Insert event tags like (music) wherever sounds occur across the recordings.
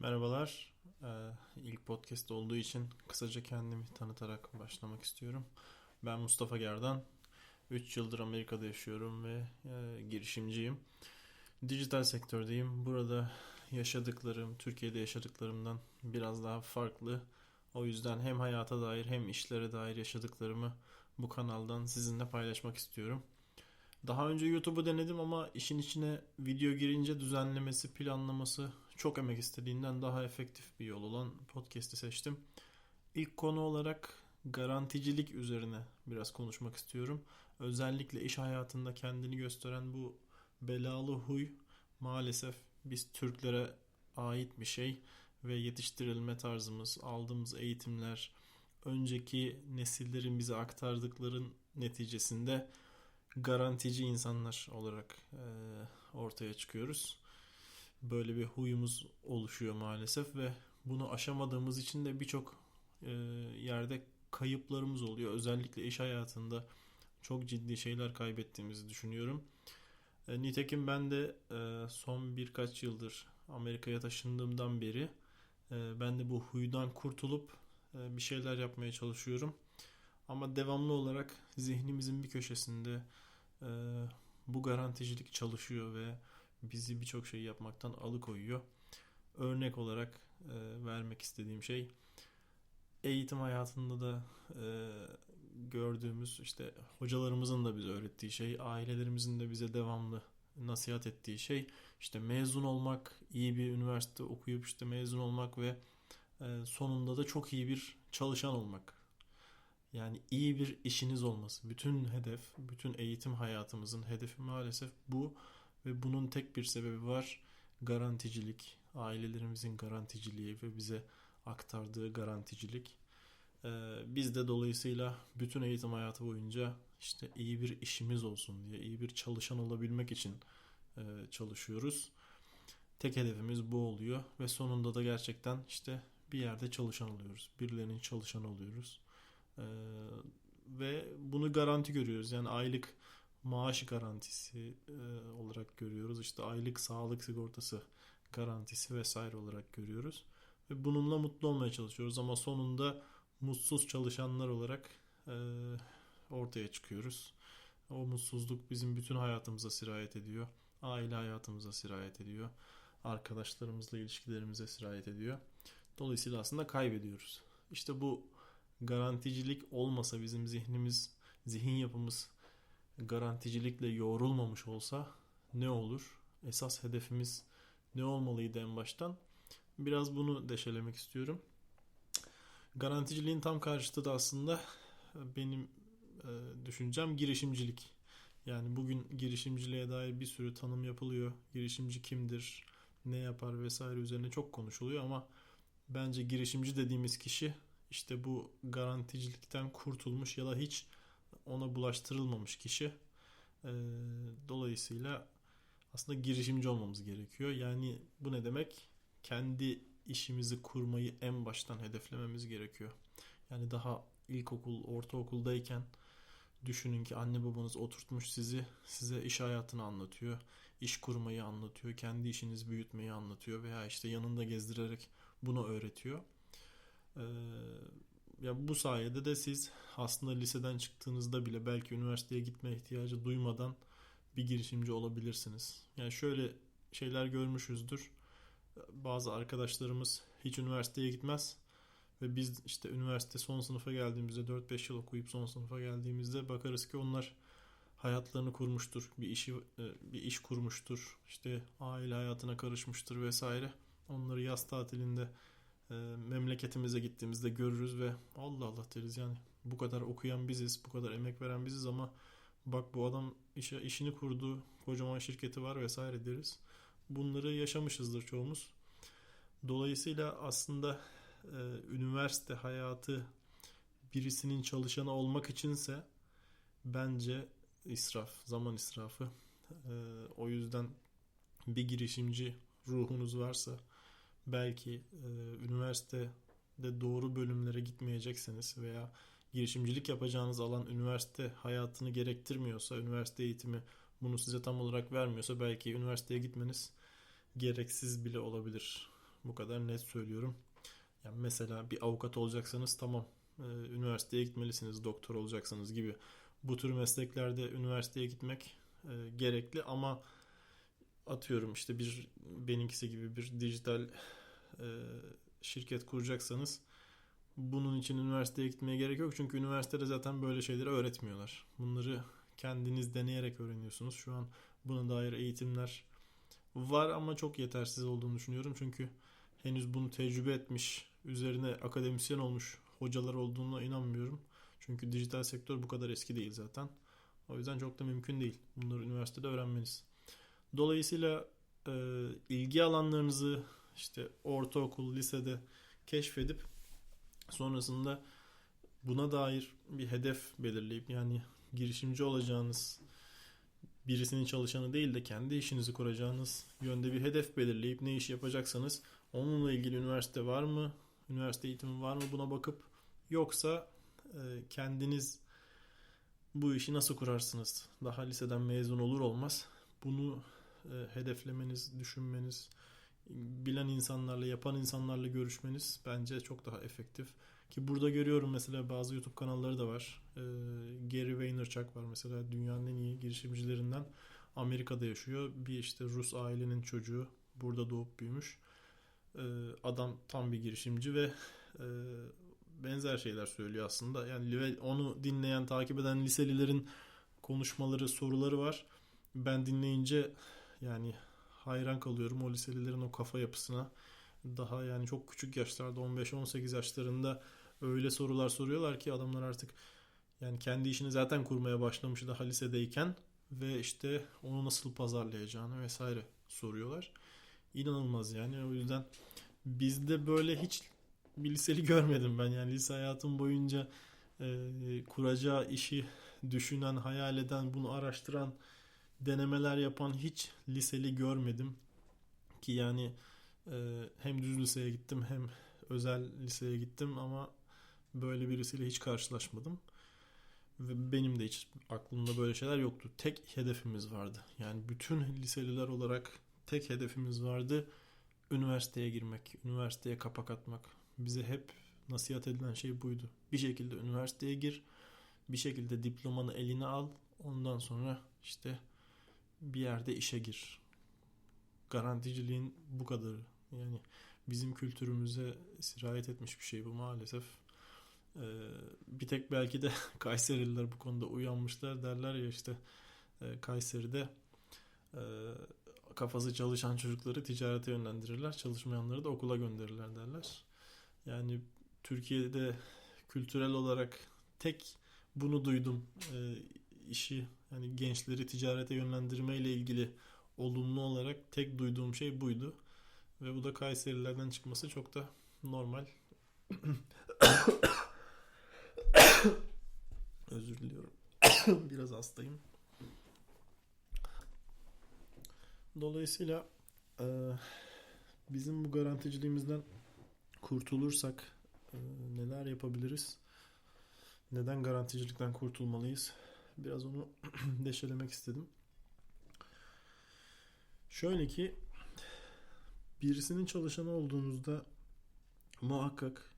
Merhabalar. Ee, ilk podcast olduğu için kısaca kendimi tanıtarak başlamak istiyorum. Ben Mustafa Gerdan. 3 yıldır Amerika'da yaşıyorum ve e, girişimciyim. Dijital sektördeyim. Burada yaşadıklarım, Türkiye'de yaşadıklarımdan biraz daha farklı. O yüzden hem hayata dair hem işlere dair yaşadıklarımı bu kanaldan sizinle paylaşmak istiyorum. Daha önce YouTube'u denedim ama işin içine video girince düzenlemesi, planlaması çok emek istediğinden daha efektif bir yol olan podcast'i seçtim. İlk konu olarak garanticilik üzerine biraz konuşmak istiyorum. Özellikle iş hayatında kendini gösteren bu belalı huy maalesef biz Türklere ait bir şey ve yetiştirilme tarzımız, aldığımız eğitimler, önceki nesillerin bize aktardıkların neticesinde garantici insanlar olarak e, ortaya çıkıyoruz. Böyle bir huyumuz oluşuyor maalesef ve bunu aşamadığımız için de birçok e, yerde kayıplarımız oluyor. Özellikle iş hayatında çok ciddi şeyler kaybettiğimizi düşünüyorum. E, nitekim ben de e, son birkaç yıldır Amerika'ya taşındığımdan beri e, ben de bu huydan kurtulup e, bir şeyler yapmaya çalışıyorum. Ama devamlı olarak zihnimizin bir köşesinde e, bu garanticilik çalışıyor ve bizi birçok şey yapmaktan alıkoyuyor. Örnek olarak e, vermek istediğim şey eğitim hayatında da e, gördüğümüz işte hocalarımızın da bize öğrettiği şey, ailelerimizin de bize devamlı nasihat ettiği şey işte mezun olmak, iyi bir üniversite okuyup işte mezun olmak ve e, sonunda da çok iyi bir çalışan olmak. Yani iyi bir işiniz olması. Bütün hedef, bütün eğitim hayatımızın hedefi maalesef bu ve bunun tek bir sebebi var. Garanticilik, ailelerimizin garanticiliği ve bize aktardığı garanticilik. Ee, biz de dolayısıyla bütün eğitim hayatı boyunca işte iyi bir işimiz olsun diye, iyi bir çalışan olabilmek için e, çalışıyoruz. Tek hedefimiz bu oluyor ve sonunda da gerçekten işte bir yerde çalışan oluyoruz. Birilerinin çalışanı oluyoruz. Ee, ve bunu garanti görüyoruz. Yani aylık maaş garantisi e, olarak görüyoruz. İşte aylık sağlık sigortası garantisi vesaire olarak görüyoruz. Ve bununla mutlu olmaya çalışıyoruz ama sonunda mutsuz çalışanlar olarak e, ortaya çıkıyoruz. O mutsuzluk bizim bütün hayatımıza sirayet ediyor. Aile hayatımıza sirayet ediyor. Arkadaşlarımızla ilişkilerimize sirayet ediyor. Dolayısıyla aslında kaybediyoruz. İşte bu garanticilik olmasa bizim zihnimiz, zihin yapımız garanticilikle yoğrulmamış olsa ne olur? Esas hedefimiz ne olmalıydı en baştan? Biraz bunu deşelemek istiyorum. Garanticiliğin tam karşıtı da aslında benim e, düşüncem girişimcilik. Yani bugün girişimciliğe dair bir sürü tanım yapılıyor. Girişimci kimdir, ne yapar vesaire üzerine çok konuşuluyor ama bence girişimci dediğimiz kişi işte bu garanticilikten kurtulmuş ya da hiç ona bulaştırılmamış kişi. E, dolayısıyla aslında girişimci olmamız gerekiyor. Yani bu ne demek? Kendi işimizi kurmayı en baştan hedeflememiz gerekiyor. Yani daha ilkokul, ortaokuldayken düşünün ki anne babanız oturtmuş sizi, size iş hayatını anlatıyor, iş kurmayı anlatıyor, kendi işinizi büyütmeyi anlatıyor veya işte yanında gezdirerek bunu öğretiyor. Ee, ya bu sayede de siz aslında liseden çıktığınızda bile belki üniversiteye gitme ihtiyacı duymadan bir girişimci olabilirsiniz. Yani şöyle şeyler görmüşüzdür. Bazı arkadaşlarımız hiç üniversiteye gitmez ve biz işte üniversite son sınıfa geldiğimizde 4-5 yıl okuyup son sınıfa geldiğimizde bakarız ki onlar hayatlarını kurmuştur. Bir işi e, bir iş kurmuştur. İşte aile hayatına karışmıştır vesaire. Onları yaz tatilinde e, memleketimize gittiğimizde görürüz ve Allah Allah deriz yani bu kadar okuyan biziz, bu kadar emek veren biziz ama bak bu adam işe, işini kurdu, kocaman şirketi var vesaire deriz. Bunları yaşamışızdır çoğumuz. Dolayısıyla aslında e, üniversite hayatı birisinin çalışanı olmak içinse bence israf, zaman israfı. E, o yüzden bir girişimci ruhunuz varsa belki e, üniversitede doğru bölümlere gitmeyecekseniz veya girişimcilik yapacağınız alan üniversite hayatını gerektirmiyorsa, üniversite eğitimi bunu size tam olarak vermiyorsa belki üniversiteye gitmeniz gereksiz bile olabilir. Bu kadar net söylüyorum. Yani mesela bir avukat olacaksanız tamam e, üniversiteye gitmelisiniz doktor olacaksanız gibi. Bu tür mesleklerde üniversiteye gitmek e, gerekli ama atıyorum işte bir benimkisi gibi bir dijital e, şirket kuracaksanız bunun için üniversiteye gitmeye gerek yok. Çünkü üniversitede zaten böyle şeyleri öğretmiyorlar. Bunları kendiniz deneyerek öğreniyorsunuz. Şu an buna dair eğitimler var ama çok yetersiz olduğunu düşünüyorum. Çünkü henüz bunu tecrübe etmiş, üzerine akademisyen olmuş hocalar olduğuna inanmıyorum. Çünkü dijital sektör bu kadar eski değil zaten. O yüzden çok da mümkün değil. Bunları üniversitede öğrenmeniz. Dolayısıyla e, ilgi alanlarınızı işte ortaokul, lisede keşfedip sonrasında buna dair bir hedef belirleyip yani girişimci olacağınız birisinin çalışanı değil de kendi işinizi kuracağınız yönde bir hedef belirleyip ne iş yapacaksanız onunla ilgili üniversite var mı? Üniversite eğitimi var mı? Buna bakıp yoksa e, kendiniz bu işi nasıl kurarsınız? Daha liseden mezun olur olmaz bunu e, hedeflemeniz, düşünmeniz, bilen insanlarla, yapan insanlarla görüşmeniz bence çok daha efektif. Ki burada görüyorum mesela bazı YouTube kanalları da var. E, Gary Vaynerchuk var mesela dünyanın en iyi girişimcilerinden. Amerika'da yaşıyor. Bir işte Rus ailenin çocuğu. Burada doğup büyümüş. E, adam tam bir girişimci ve benzer şeyler söylüyor aslında. Yani onu dinleyen, takip eden liselilerin konuşmaları, soruları var. Ben dinleyince yani hayran kalıyorum o liselilerin o kafa yapısına. Daha yani çok küçük yaşlarda 15-18 yaşlarında öyle sorular soruyorlar ki adamlar artık yani kendi işini zaten kurmaya başlamış daha lisedeyken ve işte onu nasıl pazarlayacağını vesaire soruyorlar. İnanılmaz yani o yüzden bizde böyle hiç bir liseli görmedim ben yani lise hayatım boyunca e, kuracağı işi düşünen, hayal eden, bunu araştıran, denemeler yapan hiç liseli görmedim. Ki yani e, hem düz liseye gittim hem özel liseye gittim ama böyle birisiyle hiç karşılaşmadım. Ve benim de hiç aklımda böyle şeyler yoktu. Tek hedefimiz vardı. Yani bütün liseliler olarak tek hedefimiz vardı. Üniversiteye girmek, üniversiteye kapak atmak. Bize hep nasihat edilen şey buydu. Bir şekilde üniversiteye gir, bir şekilde diplomanı eline al. Ondan sonra işte bir yerde işe gir. Garanticiliğin bu kadarı. Yani bizim kültürümüze sirayet etmiş bir şey bu maalesef. Ee, bir tek belki de (laughs) Kayserililer bu konuda uyanmışlar derler ya işte e, Kayseri'de e, kafası çalışan çocukları ticarete yönlendirirler. Çalışmayanları da okula gönderirler derler. Yani Türkiye'de kültürel olarak tek bunu duydum. E, işi hani gençleri ticarete yönlendirme ile ilgili olumlu olarak tek duyduğum şey buydu. Ve bu da Kayserilerden çıkması çok da normal. (coughs) Özür diliyorum. (coughs) Biraz hastayım. Dolayısıyla e, bizim bu garanticiliğimizden kurtulursak e, neler yapabiliriz? Neden garanticilikten kurtulmalıyız? Biraz onu (clears throat) deşelemek istedim. Şöyle ki birisinin çalışanı olduğunuzda muhakkak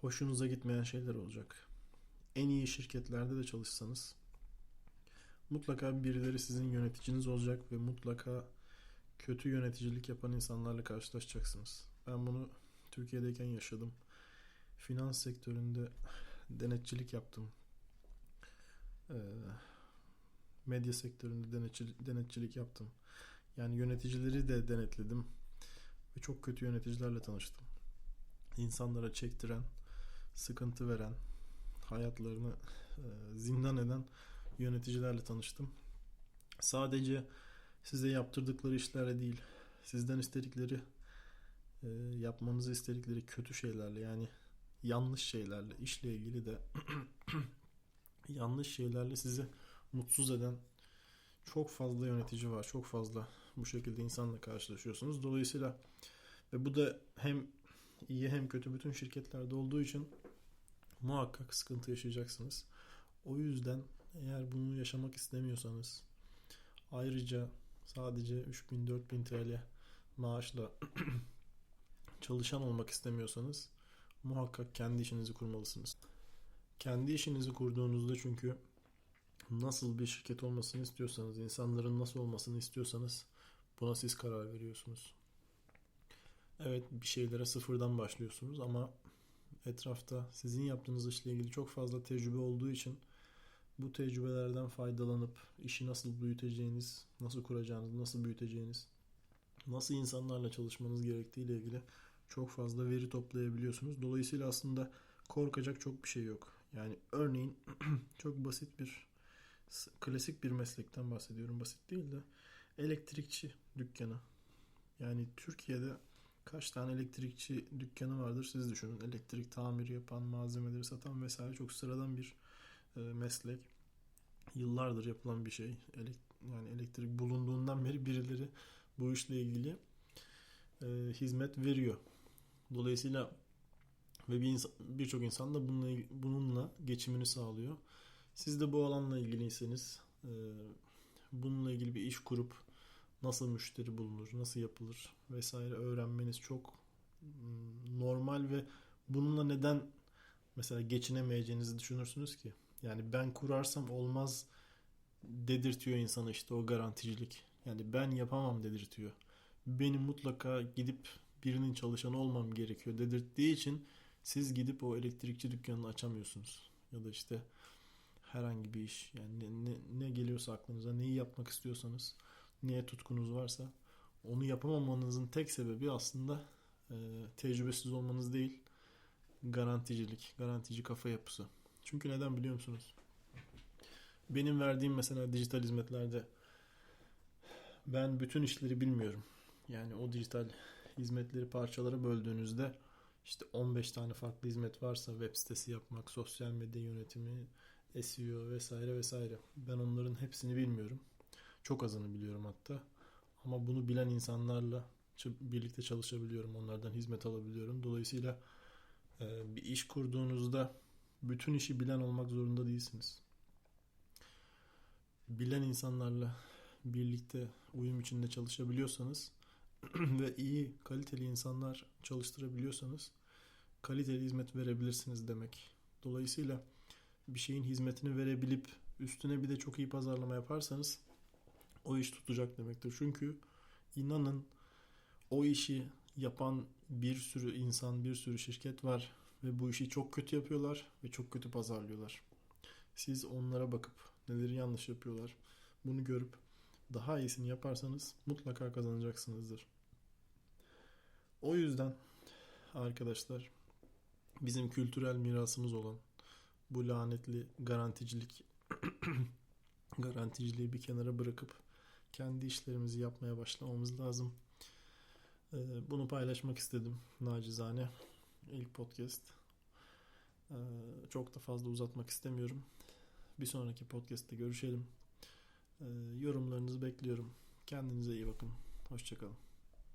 hoşunuza gitmeyen şeyler olacak. En iyi şirketlerde de çalışsanız mutlaka birileri sizin yöneticiniz olacak ve mutlaka kötü yöneticilik yapan insanlarla karşılaşacaksınız. Ben bunu Türkiye'deyken yaşadım. Finans sektöründe denetçilik yaptım. Ee, medya sektöründe denetçilik, yaptım. Yani yöneticileri de denetledim. Ve çok kötü yöneticilerle tanıştım. İnsanlara çektiren, sıkıntı veren, hayatlarını e, zindan eden yöneticilerle tanıştım. Sadece size yaptırdıkları işlerle değil, sizden istedikleri, e, yapmanızı istedikleri kötü şeylerle yani yanlış şeylerle, işle ilgili de (clears throat) yanlış şeylerle sizi mutsuz eden çok fazla yönetici var. Çok fazla bu şekilde insanla karşılaşıyorsunuz. Dolayısıyla ve bu da hem iyi hem kötü bütün şirketlerde olduğu için muhakkak sıkıntı yaşayacaksınız. O yüzden eğer bunu yaşamak istemiyorsanız ayrıca sadece 3000-4000 TL maaşla (clears throat) çalışan olmak istemiyorsanız muhakkak kendi işinizi kurmalısınız. Kendi işinizi kurduğunuzda çünkü nasıl bir şirket olmasını istiyorsanız, insanların nasıl olmasını istiyorsanız buna siz karar veriyorsunuz. Evet bir şeylere sıfırdan başlıyorsunuz ama etrafta sizin yaptığınız işle ilgili çok fazla tecrübe olduğu için bu tecrübelerden faydalanıp işi nasıl büyüteceğiniz, nasıl kuracağınız, nasıl büyüteceğiniz, nasıl insanlarla çalışmanız gerektiği ile ilgili çok fazla veri toplayabiliyorsunuz. Dolayısıyla aslında korkacak çok bir şey yok. Yani örneğin (clears throat) çok basit bir klasik bir meslekten bahsediyorum. Basit değil de elektrikçi dükkanı. Yani Türkiye'de kaç tane elektrikçi dükkanı vardır siz düşünün. Elektrik tamir yapan, malzemeleri satan vesaire çok sıradan bir e, meslek. Yıllardır yapılan bir şey. Elek, yani elektrik bulunduğundan beri birileri bu işle ilgili e, hizmet veriyor. Dolayısıyla ve bir insan, birçok insan da bununla, bununla geçimini sağlıyor. Siz de bu alanla ilgiliyseniz e, bununla ilgili bir iş kurup nasıl müşteri bulunur, nasıl yapılır vesaire öğrenmeniz çok normal ve bununla neden mesela geçinemeyeceğinizi düşünürsünüz ki. Yani ben kurarsam olmaz dedirtiyor insanı işte o garanticilik. Yani ben yapamam dedirtiyor. Benim mutlaka gidip birinin çalışanı olmam gerekiyor dedirttiği için siz gidip o elektrikçi dükkanını açamıyorsunuz. Ya da işte herhangi bir iş yani ne, ne, ne geliyorsa aklınıza neyi yapmak istiyorsanız neye tutkunuz varsa onu yapamamanızın tek sebebi aslında e, tecrübesiz olmanız değil garanticilik, garantici kafa yapısı. Çünkü neden biliyor musunuz? Benim verdiğim mesela dijital hizmetlerde ben bütün işleri bilmiyorum. Yani o dijital hizmetleri parçalara böldüğünüzde işte 15 tane farklı hizmet varsa web sitesi yapmak, sosyal medya yönetimi, SEO vesaire vesaire. Ben onların hepsini bilmiyorum. Çok azını biliyorum hatta. Ama bunu bilen insanlarla birlikte çalışabiliyorum. Onlardan hizmet alabiliyorum. Dolayısıyla e, bir iş kurduğunuzda bütün işi bilen olmak zorunda değilsiniz. Bilen insanlarla birlikte uyum içinde çalışabiliyorsanız (clears throat) ve iyi kaliteli insanlar çalıştırabiliyorsanız kaliteli hizmet verebilirsiniz demek. Dolayısıyla bir şeyin hizmetini verebilip üstüne bir de çok iyi pazarlama yaparsanız o iş tutacak demektir. Çünkü inanın o işi yapan bir sürü insan, bir sürü şirket var ve bu işi çok kötü yapıyorlar ve çok kötü pazarlıyorlar. Siz onlara bakıp neleri yanlış yapıyorlar bunu görüp daha iyisini yaparsanız mutlaka kazanacaksınızdır. O yüzden arkadaşlar bizim kültürel mirasımız olan bu lanetli garanticilik (clears throat) garanticiliği bir kenara bırakıp kendi işlerimizi yapmaya başlamamız lazım. Ee, bunu paylaşmak istedim nacizane. İlk podcast. Ee, çok da fazla uzatmak istemiyorum. Bir sonraki podcast'te görüşelim. Ee, yorumlarınızı bekliyorum. Kendinize iyi bakın. Hoşçakalın.